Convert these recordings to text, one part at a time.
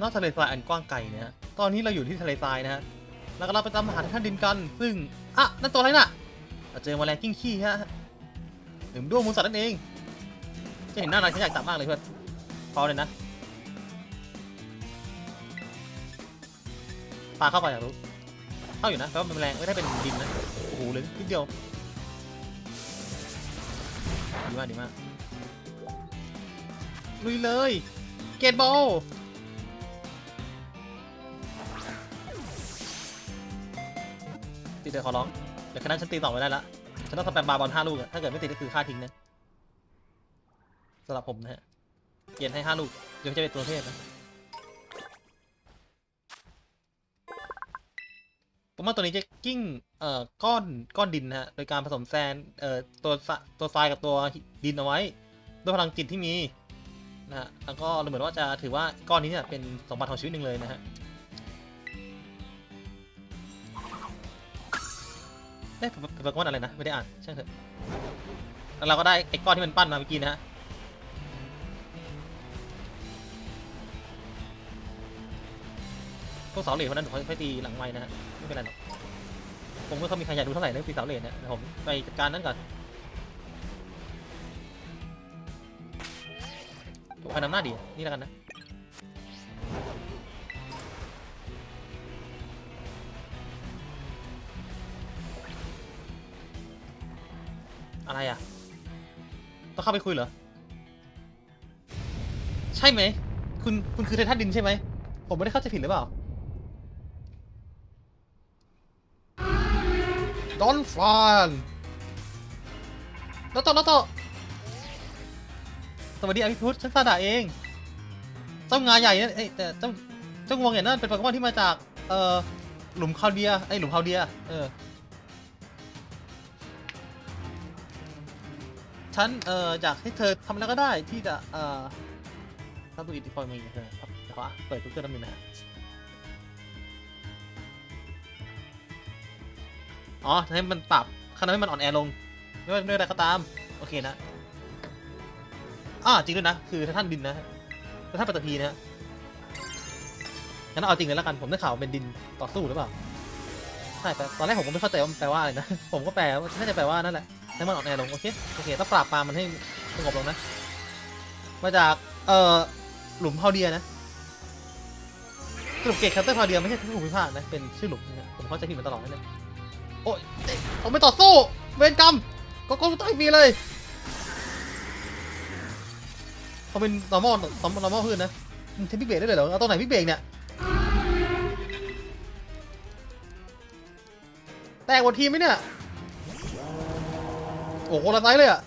นอกทะเลทรายอันกว้างไกลนะฮะตอนนี้เราอยู่ที่ทะเลทรายนะฮะแล้วก็เราไปตามหาท่านดินกัน ซึ่งอะนั่นตัวอะไรน่ะเราเจอแมลงกิ้งขี้ฮะหรือด้วงมูลสัตว์นั่นเองจะเห็นหน้าอะไรฉันอยากจับมากเลยเพื่อนพอเลยนะปลาเข้าไปอยากรู้เข้าอยู่นะแปลว่ามันแมลงไม่ได้เป็นดินนะโอ้โหเลยนิดเดียวดีมากดีมากลุยเลยเกตบอล เดี๋ยวขอร้องเดี๋ยวคณะฉันตีต่อไม่ได้ละฉันต้องสแปมบาร์บอลห้าลูกอะถ้าเกิดไม่ตีก็คือค่าทิ้งนะสำหรับผมนะฮะเปลี่ยนให้ห้าลูกเดี๋ยวจะเป็นตัวเทพนะผมว่าตัวนี้จะกิ้งเอ่อก้อนก้อนดินนะฮะโดยการผสมแซนเอ่อตัวสะตัวทรายกับตัวดินเอาไว้ ด้วยพลังจิตที่มีนะฮะแล้วก็เหมือนว่าจะถือว่าก้อนนี้เนี่ยเป็นสมบัติของชีวิตหนึ่งเลยนะฮะ ได้เป็นเป็นโปเกมอนอะไรนะไม่ได้อ่านช่างเถอะแล้วเราก็ได้ไอ้ก้อนที่มันปั้นมาเมื่อกี้นะฮะพวกเสาเหล็กคนนั้นผมค่อยตีหลังไม้นะฮะไม่เป็นไรหรอกผมก็เขามีใครอยากดูเท่าไหร่เรื่องตีเสาเหล็กเนี่ยเดี๋ยวผมไปจัดการนั่นก่อนผมพานำหน้าดีนี่แล้วกันนะ อะไรอะ ต้องเข้าไปคุยเหรอ ใช่ไหม คุณคุณคือไททันดินใช่ไหม ผมไม่ได้เข้าใจผิดหรือเปล่าดอนฟานแล้วต่อแล้วต่อสวัสดีอภิพุทธฉันซาดาเอง เจ้างาใหญ่นั่นเอ้ยแต่เจ้าเจ้างวงใหญ่นั่นเป็นโปเกมอนที่มาจาก เอ่อ หลุมคาวเดียไอยหลุมคาวเดีย เออ ฉันเอ่ออยากให้เธอทำอะไรก็ได้ที่จะเอ่อทำตัวอิทธิพลมีเธอครับเดี๋ยวขอเปิดกูเกิลน้ำหนึ่งนะอ๋อให้มันปรับขนาดให้มันอ่อนแอลงไม่ว่าด้วยอะไรก็ตาม โอเคนะอ่าจริงด้วยนะ คือถ้าท่านดินนะแต่ท่านปัตตภีนะฮะงั้นเอาจริงเลยแล้วกันผมได้ข่าวเป็นดินต่อสู้หรือเปล่าใช่แต่ตอนแรกผมก็ไม่เข้าใจว่ามันแปลว่าอะไรนะ ผมก็แปลว่าน่าจะแปลว่านั่นแหละ ให้มันอ่อนแอลงโอเคโอเคต้องปราบปรามมันให้สงบลงนะมาจากเอ่อหลุมพาวเดียนะสรุปเกตคัตเตอร์พาวเดียไม่ใช่ชื่อภูมิภาคนะเป็นชื่อหลุมนะผมเข้าใจผิดมาตลอดนั่เลยโอ้ยเอ๊ะผมไม่ต่อสู้เวรกรรมก็ก็ต่อยฟรีเลยเขาเป็น normal normal พื้นนะมันใช้พิกเบรกได้เลยเหรอเอาตัวไหนพิกเบรกเนี่ยแตกหมดทีมไหมเนี่ย โอ้โหคนละไซส์เลยอะ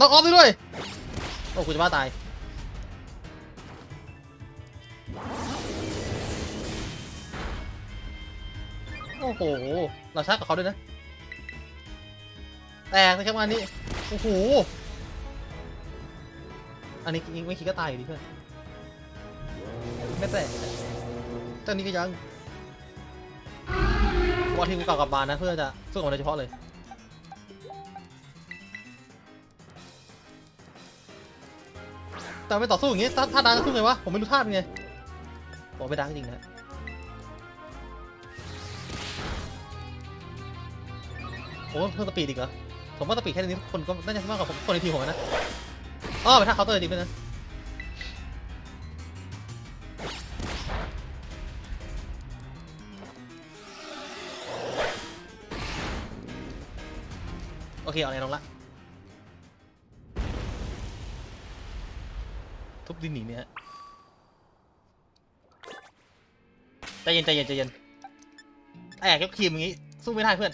น็อกออฟด้วย โอ้กูจะบ้าตาย โอ้โห เราชาร์จกับเขาด้วยนะ แตกนะครับงานนี้ โอ้โห อันนี้ไม่คิดก็ตายอยู่ดีเพื่อน ไม่แตกตอนนี้ก็ยัง วันที่กูกลับกลับมานะเพื่อจะสู้กับมันโดยเฉพาะเลย แต่ไม่ต่อสู้อย่างงี้ท่าท่าดังจะสู้ไงวะ ผมไม่รู้ท่าเป็นไงบอกไม่ดังจริงนะโอ้เพิ่มสปีดอีกเหรอผมว่าสปีดแค่นี้คนก็น่าจะมากกว่าผมคนในทีมผมนะอ๋อไปท่าเคาน์เตอร์จริงด้วยนะ เคเอาอะไรลงละ ทุบดินหนีเนี่ยฮะใจเย็นใจเย็นใจเย็นแอกยกทีมอย่างงี้ สู้ไม่ได้เพื่อน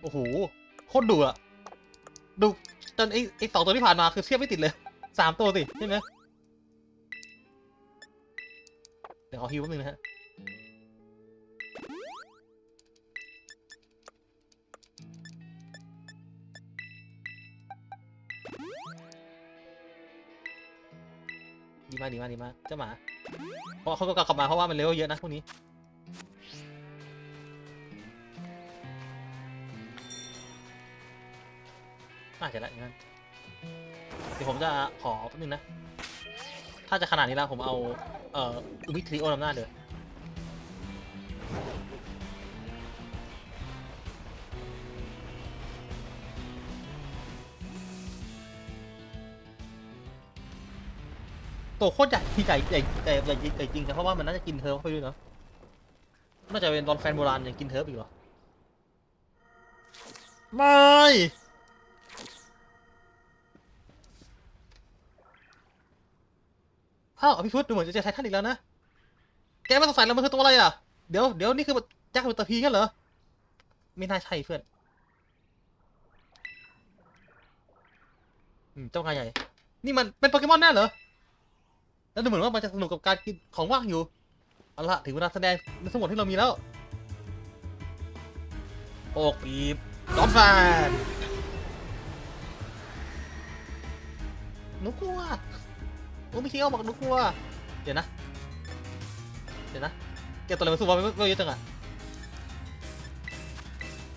โอ้โห โคตรดุอะดุจนไอ้ไอ้สองตัวที่ผ่านมาคือเทียบไม่ติดเลยสามตัวสิใช่ไหมเดี๋ยวขอฮิวแป๊บนึงนะฮะ มากดีมากดีมากเจ้าหมาเพราะเขาก็กลับมาเพราะว่ามันเร็วเยอะนะพวกนี้น่าจะละอย่างนั้นเดี๋ยวผมจะขอแป๊บนึงนะ ถ้าจะขนาดนี้แล้วผมเอา เอ่ออุมิทริโอนำหน้าเด้อ ตัวโคตรใหญ่ใหญ่ใหญ่ใหญ่ใหญ่ใหญ่จริงนะเพราะว่ามันน่าจะกินเทิร์ฟเข้าไปด้วยเนาะน่าจะเป็นตอนแฟนโบราณยังกินเทิร์ฟอีกเหรอไม่อ้าวพี่พุทธดูเหมือนจะเจอไททันอีกแล้วนะ แกไม่สงสัยแล้วมันคือตัวอะไรอะ เดี๋ยวเดี๋ยวนี่คือแจ็คกับตะพีกันเหรอ ไม่น่าใช่เพื่อนอืมเจ้างายใหญ่ นี่มันเป็นโปเกมอนแน่เหรอ แล้วดูเหมือนว่ามันจะสนุกกับการกินของว่างอยู่เอาละถึงเวลาแสดงในทั้งหมดที่เรามีแล้วโอกปีบจอมแฟนหนูกลัวโอ้ไม่คิดเอาบอกหนูกลัว เดี๋ยวนะ เดี๋ยวนะแกตัวอะไรมาสู้วะไม่ไม่เยอะจังอะ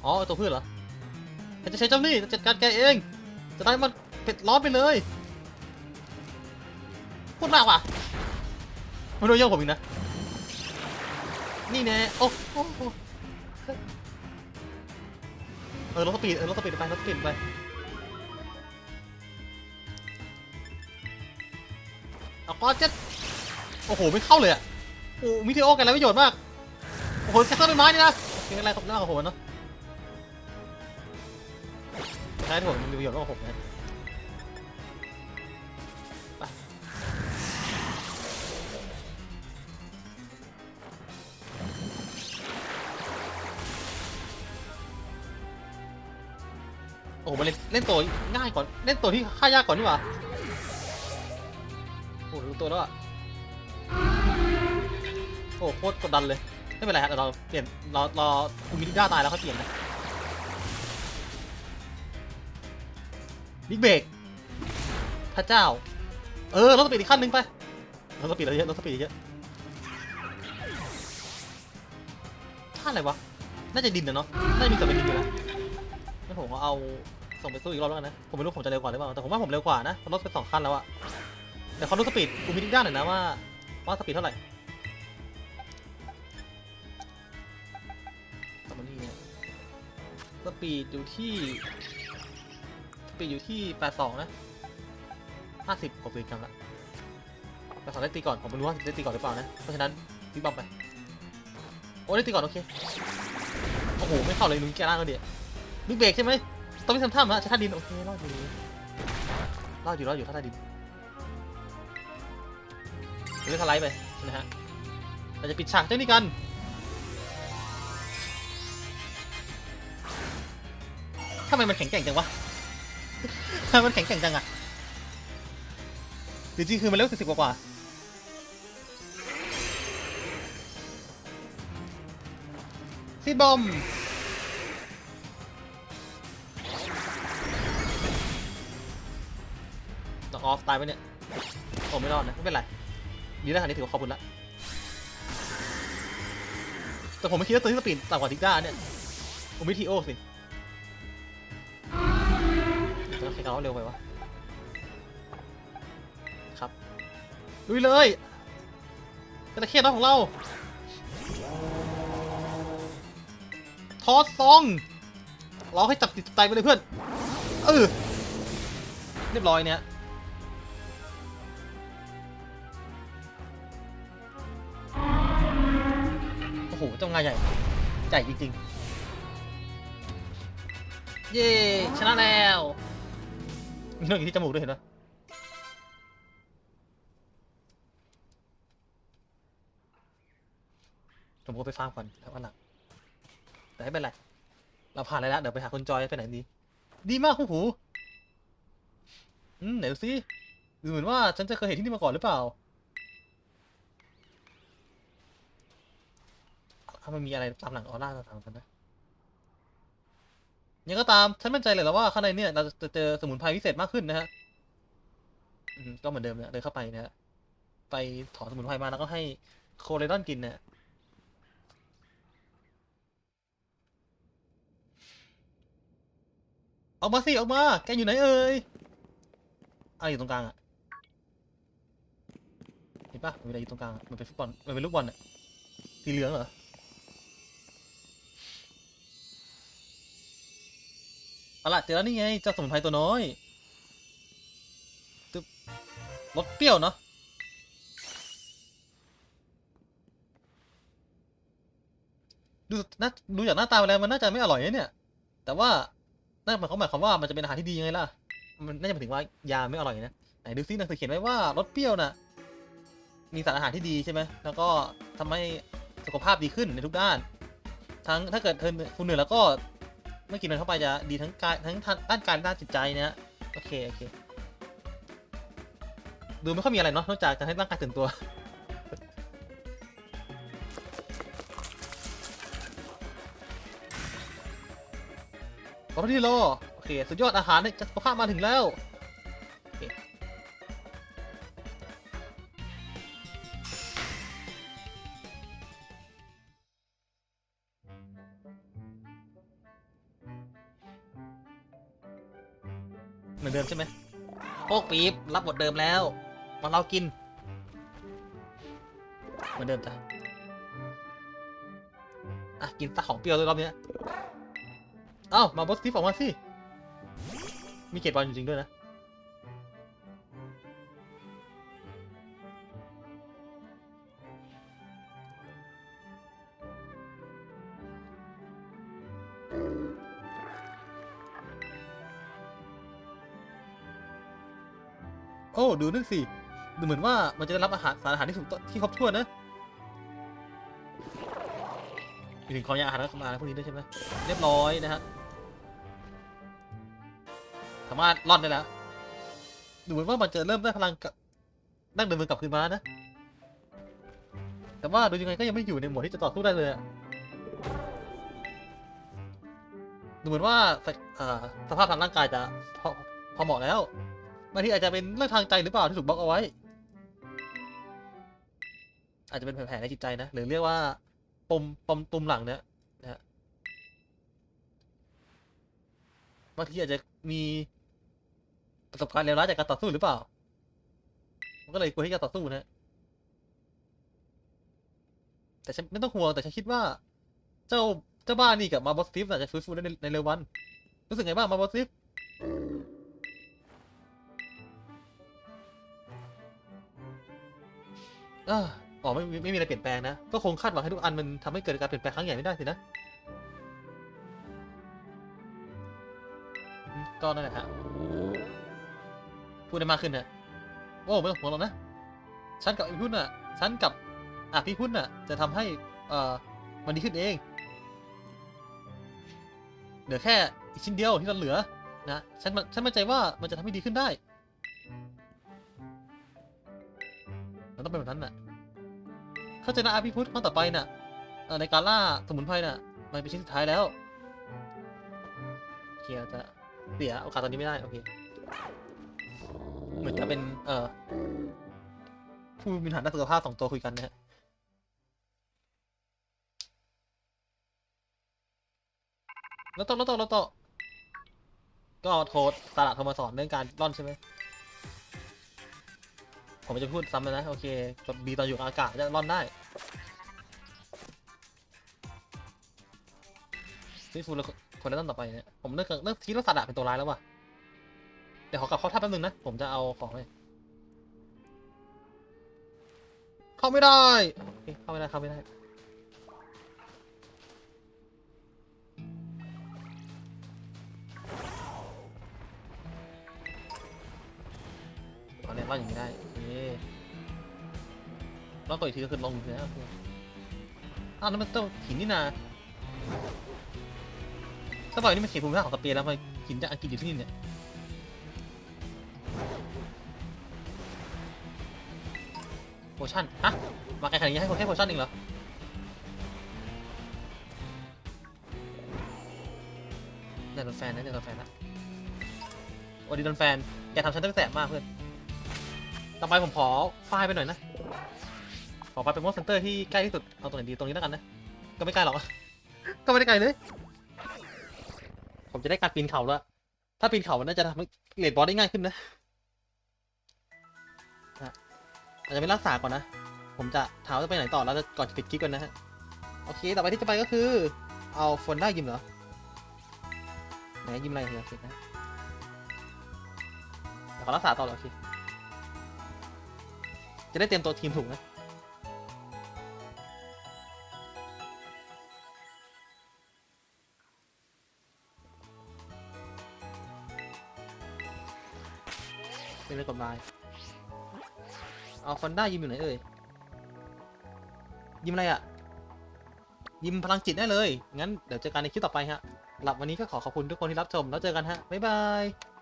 อ๋อตัวพืชเหรอฉันจะใช้เจ้าหนี่จะจัดการแกเอง จะได้มันเผ็ดร้อนไปเลย พูดมากว่ะไม่โดนย่อผมอีกนะ นี่แน่โอ้โอ้เออรถสปีดเออรถสปีดไปรถสปีดไปเอาก้อนเจ็โอ้โห ไม่เข้าเลยอะโอ้มิเทโอกันอะไรประโยชน์มาก โอ้โหแค่ต้นไม้นี่นะเป็นอะไรกับหน้าของผมเนาะใช่ที่ผมมีประโยชน์มากกว่าผมนะ โอ้โหมาเล่นเล่นตัวง่ายก่อนเล่นตัวที่ฆ่ายากก่อนดีกว่าโอ้โหรู้ตัวแล้วอะโอ้โหโคตรกดดันเลยไม่เป็นไรครับเดี๋ยวเราเปลี่ยนเรอรอคุณมิทิด้าตายแล้วเขาเปลี่ยนนะบิ๊กเบรกพระเจ้า เออรถสปีดอีกขั้นหนึ่งไปรถสปีดเรเยอะรถสปีดเยอะท่าอะไรวะ น่าจะดินนะเนาะ น่าจะมีแต่เป็นดินอยู่แล้วงั้นผมก็เอา ส่งไปสู้อีกรอบแล้วกันนะ ผมไม่รู้ผมจะเร็วกว่าหรือเปล่า แต่ผมว่าผมเร็วกว่านะรถเป็นสองขั้นแล้วอะแต่เขาดูสปีดกูมิทิด้านหน่อยนะว่าว่าสปีดเท่าไหร่สมนี่เนี่ยสปีดอยู่ที่สปีดอยู่ที่82นะ50กว่าปีกันละแต่ขอได้ตีก่อน ผมไม่รู้ว่าได้ตีก่อนหรือเปล่านะ เพราะฉะนั้นตีบอมไป โอ้ได้ตีก่อนโอเค โอ้โห ไม่เข้าเลยนุ้งแกล่างก็เดียวนึกเบรกใช่ไหม ต้องมีทำท่ามาใช้ท่าดินโอเครอดอยู่รอดอยู่รอดอยู่ท่าดินเล่นสไลด์ไปนะฮะเราจะปิดฉากเจ้านี่กันทำไมมันแข็งแกร่งจังวะทำไมมันแข็งแกร่งจังอะจริงๆคือมันเร็วสิบกว่าซีบอม อออฟตายไปเนี่ยโอ้ไม่รอดนะไม่เป็นไรดีแล้วคันนี้ถือว่าขอบคุณละแต่ผมไม่คิดว่าตัวที่สปีดต่ำกว่าทิกด้าเนี่ยผมไม่ทีโอสิจะใช้คำว่าเร็วไปวะครับลุยเลยจระเข้น้อยของเราทอสซองรอให้จับติดใจไปเลยเพื่อนเออเรียบร้อยเนี่ย หเจ้างานใหญ่ใหญ่จริงๆ เย้ชนะแล้วมีเรื่องอยู่ที่จมูกด้วยเห็นไหมผมก็ไปฟาร์มก่อนแล้ววันหลังแต่ไม่เป็นไร เราผ่านอะไรแล้ว เดี๋ยวไปหาคุณจอยไปไหนดี ดีมากคู่หูอืมไหนดูสิดูเหมือนว่าฉันจะเคยเห็นที่นี่มาก่อนหรือเปล่า ถ้ามันมีอะไรตามหลังออร่าต่างๆกันนะยังก็ตามฉันมั่นใจเลยแล้วว่าข้างในเนี่ย เราจะเจอสมุนไพรพิเศษมากขึ้นนะฮะก็เหมือนเดิมเนี่ยเดินเข้าไปนะฮะไปถอนสมุนไพรมาแล้วก็ให้โคเรดอนกินเนี่ยออกมาสิออกมา แกอยู่ไหนเอ่ยอะไรอยู่ตรงกลางอะเห็นปะมีอะไรอยู่ตรงกลางมันเป็นฟุตบอลมันเป็นลูกบอลอะสีเหลืองเหรอ เอาละเจอแล้วนี่ไงเจ้าสมุนไพรตัวน้อยตึ๊บรสเปรี้ยวเนาะดูน่าดูจากหน้าตาไปแล้วมันน่าจะไม่อร่อยนะเนี่ย แต่ว่านั่นหมายความหมายความว่ามันจะเป็นอาหารที่ดียังไงล่ะ มันน่าจะหมายถึงว่ายาไม่อร่อยนะ ไหนดูซิหนังสือเขียนไว้ว่ารสเปรี้ยวน่ะ มีสารอาหารที่ดีใช่ไหม แล้วก็ทำให้สุขภาพดีขึ้นในทุกด้าน ทั้งถ้าเกิดเธอคุณเหนื่อยแล้วก็ มื่อกินมันเข้าไปจะดีทั้งกายทั้งด้านกายด้านจิตใจนะฮะโอเคโอเคดูไม่ค่อยมีอะไรเนาะนอกจากจะให้ร่างกายตื่นตัวขอบที่โลโอเค สุดยอดอาหารในจักรภาพมาถึงแล้ว ปี๊บรับบทเดิมแล้ว มาเรากินเหมือนเดิมจ้ะอะกินตาของเปรี้ยวด้วยรอบนี้เอ้ามาบอสทิฟออกมาสิมีเกตบอลจริงๆด้วยนะ ดูนั่นสิ ดูเหมือนว่ามันจะได้รับอาหารสารอาหารที่ถูกต้องที่ครบถ้วนนะมีถึงความยาอาหารและความาพวกนี้ด้วยใช่ไหมเรียบร้อยนะฮะ สามารถรอดได้แล้ว ดูเหมือนว่ามันจะเริ่มได้พลังกับนั่งเดินมือกลับคืนมานะ แต่ว่าดูยังไงก็ยังไม่อยู่ในหมวดที่จะต่อสู้ได้เลยอะดูเหมือนว่าสเอ่อสภาพทางร่างกายจะพอพอเหมาะแล้ว บางทีอาจจะเป็นเรื่องทางใจหรือเปล่าที่ถูกบล็อกเอาไว้ อาจจะเป็นแผลในจิตใจนะ หรือเรียกว่าปมปมตุมหลังเนี่ยนะฮะบางทีอาจจะมีประสบการณ์เลวร้ายจากการต่อสู้หรือเปล่า มันก็เลยกลัวที่จะต่อสู้นะแต่ฉันไม่ต้องห่วงแต่ฉันคิดว่า เจ้าเจ้าบ้านนี่กับมาบอสติฟอาจจะฟื้นฟูได้ในเร็ววัน รู้สึกไงบ้างมาบอสติฟ อ่าอ๋อไม่ไม่มีอะไรเปลี่ยนแปลงนะ ก็คงคาดหวังให้ทุกอันมันทำให้เกิดการเปลี่ยนแปลงครั้งใหญ่ไม่ได้สินะ ก็นั่นแหละฮะพูดได้มากขึ้นนะโอ้ไม่ต้องห่วงหรอกนะ ฉันกับพี่พุ่นน่ะ ฉันกับอะพี่พุ่นน่ะ จะทำให้เอ่อมันดีขึ้นเอง เหลือแค่อีกชิ้นเดียวที่เราเหลือนะ ฉันมันฉันมั่นใจว่ามันจะทำให้ดีขึ้นได้ มันต้องเป็นแบบนั้นน่ะ เข้าใจนะอาพี่พุทธข้อต่อไปน่ะเอ่อในการล่าสมุนไพรน่ะ มันเป็นชิ้นสุดท้ายแล้วโอเคเราจะเสียโอกาสตอนนี้ไม่ได้โอเคเหมือนจะเป็น เอ่อผู้มีปัญหาด้านสุขภาพสองตัวคุยกันนะฮะแล้วต่อแล้วต่อแล้วต่อก็โทรสลัดโทรมาสอนเรื่องการร่อนใช่ไหม ผมจะพูดซ้ำเลยนะ โอเคกดบีตอนอยู่อากาศจะร่อนได้ซีฟูแล้วคนละต้นต่อไปเนี่ย ผมเลิกเลิกคิดว่าสัตว์เป็นตัวร้ายแล้วว่ะเดี๋ยวขอกลับเข้าท่าแป๊บนึงนะ ผมจะเอาของเลยเข้าไม่ได้ เข้าไม่ได้ เข้าไม่ได้ อนนี้ร่อย่างนี้ได้โอเคร่อนตัวอีกทีก็คือลงอยู่แล้วโอเคอ้าวนั่นมันต้องหินนี่นาถ้าบอกนี่มันเขียนภูมิภาคของสเปนแล้วทำไมหินจากอังกฤษอยู่ที่นี่เนี่ยโพชั่นฮะมาไกลขนาดนี้ให้คนแค่โพชั่นเองเหรอเดี๋ยวโดนแฟนนะเดี๋ยวโดนแฟนนะสวัสดีโดนแฟนแกทำฉันตั้งแสบมากเพื่อน ต่อไปผมขอไฟล์ไปหน่อยนะ ขอไฟล์เป็นมอสเซนเตอร์ที่ใกล้ที่สุด เอาตรงไหนดีตรงนี้แล้วกันนะ ก็ไม่ใกลหรอก ก็ไม่ได้ไกลเลย ผมจะได้การปีนเขาแล้ว ถ้าปีนเขามันน่าจะทำให้เลดบอสได้ง่ายขึ้นนะอาจจะไม่รักษาก่อนนะ ผมจะถามว่าจะไปไหนต่อแล้วจะก่อนจะปิดคลิปกันนะฮะ โอเค ต่อไปที่จะไปก็คือ เอาฟอนด้ายิมเหรอ ไหนยิมอะไรเนี่ยเสร็จนะเดี๋ยวขอรักษาต่อเลยโอเค จะได้เตรียมตัวทีมถูกนะ เป็นเรื่องกฎหมายเอาฟอนด้ายิมอยู่ไหนเอ่ย ยิมอะไรอะยิมพลังจิตได้เลย งั้นเดี๋ยวเจอกันในคลิปต่อไปฮะหรับวันนี้ก็ขอขอบคุณทุกคนที่รับชม แล้วเจอกันฮะ บ๊ายบาย